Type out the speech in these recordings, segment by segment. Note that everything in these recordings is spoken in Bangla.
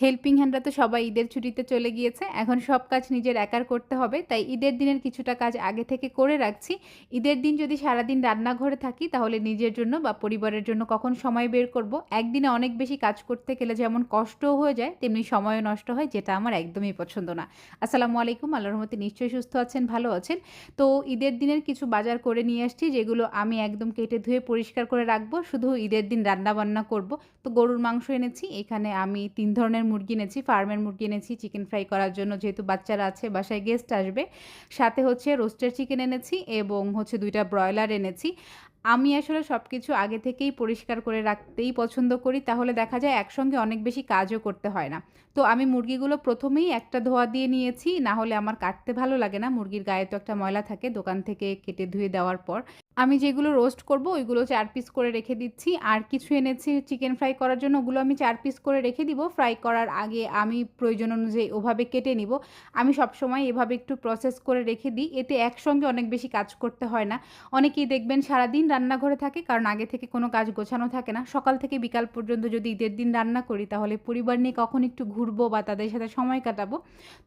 হেল্পিং হ্যান্ডরা তো সবাই ঈদের ছুটিতে চলে গিয়েছে। এখন সব কাজ নিজের একার করতে হবে। তাই ঈদের দিনের কিছুটা কাজ আগে থেকে করে রাখছি। ঈদের দিন যদি সারাদিন রান্নাঘরে থাকি, তাহলে নিজের জন্য বা পরিবারের জন্য কখন সময় বের করব? একদিনে অনেক বেশি কাজ করতে গেলে যেমন কষ্টও হয়ে যায়, তেমনি সময়ও নষ্ট হয়, যেটা আমার একদমই পছন্দ না। আসসালামু আলাইকুম, আল্লাহর রহমতে নিশ্চয়ই সুস্থ আছেন, ভালো আছেন। তো ঈদের দিনের কিছু বাজার করে নিয়ে আসছি, যেগুলো আমি একদম কেটে ধুয়ে পরিষ্কার করে রাখব। শুধু ঈদের দিন রান্না বান্না করব। তো গরুর মাংস এনেছি, এখানে আমি তিন ধরনের মুরগি এনেছি, ফার্মের মুরগি এনেছি চিকেন ফ্রাই করার জন্য যেহেতু বাচ্চারা আছে, বাসায় গেস্ট আসবে। সাথে হচ্ছে রোস্টের চিকেন এনেছি এবং হচ্ছে দুইটা ব্রয়লার এনেছি। আমি আসলে সব কিছু আগে থেকেই পরিষ্কার করে রাখতেই পছন্দ করি, তাহলে দেখা যায় একসঙ্গে অনেক বেশি কাজও করতে হয় না। তো আমি মুরগিগুলো প্রথমেই একটা ধোয়া দিয়ে নিয়েছি, না হলে আমার কাটতে ভালো লাগে না। মুরগির গায়ে তো একটা ময়লা থাকে দোকান থেকে কেটে ধুয়ে দেওয়ার পর। আমি যেগুলো রোস্ট করব, ওইগুলো চার পিস করে রেখে দিচ্ছি। আর কিছু এনেছি চিকেন ফ্রাই করার জন্য, ওগুলো আমি চার পিস করে রেখে দিব। ফ্রাই করার আগে আমি প্রয়োজন অনুযায়ী ওভাবে কেটে নিব। আমি সবসময় এভাবে একটু প্রসেস করে রেখে দিই। এতে একসঙ্গে অনেক বেশি কাজ করতে হয় না। অনেকেই দেখবেন সারাদিন রান্নাঘরে থাকে, কারণ আগে থেকে কোনো কাজ গোছানো থাকে না। সকাল থেকে বিকাল পর্যন্ত যদি ঈদের দিন রান্না করি, তাহলে পরিবার নিয়ে কখন একটু ঘুরবো বা তাদের সাথে সময় কাটাবো।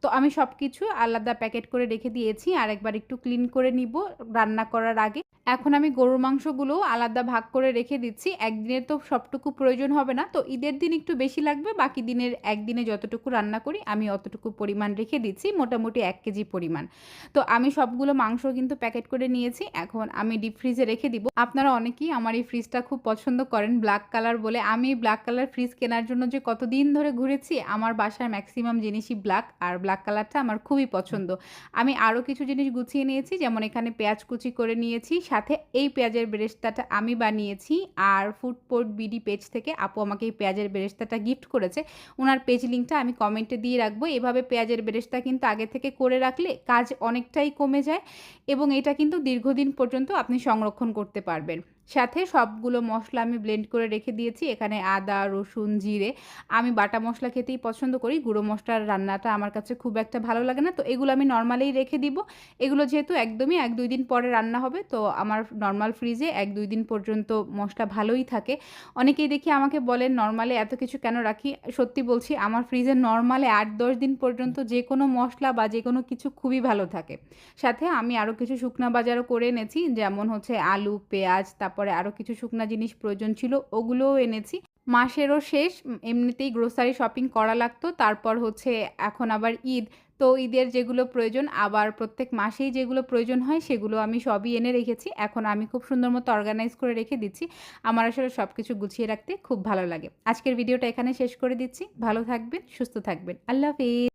তো আমি সব কিছু আলাদা প্যাকেট করে রেখে দিয়েছি। আর একবার একটু ক্লিন করে নিব। রান্না করার আগে এখন আমি গরুর মাংসগুলো আলাদা ভাগ করে রেখে দিচ্ছি। একদিনের তো সবটুকু প্রয়োজন হবে না। তো ঈদের দিন একটু বেশি লাগবে। বাকি দিনের একদিনে যতটুকু রান্না করি, আমি অতটুকু পরিমাণ রেখে দিচ্ছি। মোটামুটি এক কেজি পরিমাণ। তো আমি সবগুলো মাংস কিন্তু প্যাকেট করে নিয়েছি। এখন আমি ডিপ ফ্রিজে রেখে দিব। আপনারা অনেকেই আমার এই ফ্রিজটা খুব পছন্দ করেন ব্ল্যাক কালার বলে। আমি ব্ল্যাক কালার ফ্রিজ কেনার জন্য যে কতদিন ধরে ঘুরেছি, আমার বাসার ম্যাক্সিমাম জিনিসই ব্ল্যাক। আর ব্ল্যাক কালারটা আমার খুবই পছন্দ। আমি আরও কিছু জিনিস গুছিয়ে নিয়েছি। যেমন এখানে পেঁয়াজ কুচি করে নিয়েছি সাথে এই পেঁয়াজের বেরেস্তাটা আমি বানিয়েছি আর ফুডপোর্ট বিডি পেজ থেকে আপু আমাকে এই পেঁয়াজের বেরেস্তাটা গিফট করেছে। ওনার পেজ লিঙ্কটা আমি কমেন্টে দিয়ে রাখব। এভাবে পেঁয়াজের বেরেস্তা কিন্তু আগে থেকে করে রাখলে কাজ অনেকটাই কমে যায় এবং এটা কিন্তু দীর্ঘদিন পর্যন্ত আপনি সংরক্ষণ করতে পারবেন। সাথে সবগুলো মশলা আমি ব্লেন্ড করে রেখে দিয়েছি। এখানে আদা, রসুন, জিরে। আমি বাটা মশলা খেতেই পছন্দ করি। গুঁড়ো মশলার রান্নাটা আমার কাছে খুব একটা ভালো লাগে না। তো এগুলো আমি নর্মালেই রেখে দিব। এগুলো যেহেতু একদমই এক দুই দিন পরে রান্না হবে, তো আমার নর্মাল ফ্রিজে এক দুই দিন পর্যন্ত মশলা ভালোই থাকে। অনেকেই দেখি আমাকে বলেন নর্মালে এত কিছু কেন রাখি? সত্যি বলছি, আমার ফ্রিজে নর্মালে আট দশ দিন পর্যন্ত যে কোনো মশলা বা যে কোনো কিছু খুবই ভালো থাকে। সাথে আমি আরও কিছু শুকনা বাজারও করে এনেছি, যেমন হচ্ছে আলু, পেঁয়াজ তারপরে আরও কিছু শুকনা জিনিস প্রয়োজন ছিল, ওগুলোও এনেছি। মাসেরও শেষ, এমনিতেই গ্রোসারি শপিং করা লাগতো, তারপর হচ্ছে এখন আবার ঈদ। তো ঈদের যেগুলো প্রয়োজন, আবার প্রত্যেক মাসেই যেগুলো প্রয়োজন হয়, সেগুলো আমি সবই এনে রেখেছি। এখন আমি খুব সুন্দর মতো অর্গানাইজ করে রেখে দিচ্ছি। আমার আসলে সব কিছু গুছিয়ে রাখতে খুব ভালো লাগে। আজকের ভিডিওটা এখানে শেষ করে দিচ্ছি। ভালো থাকবেন, সুস্থ থাকবেন। আল্লাহ হাফিজ।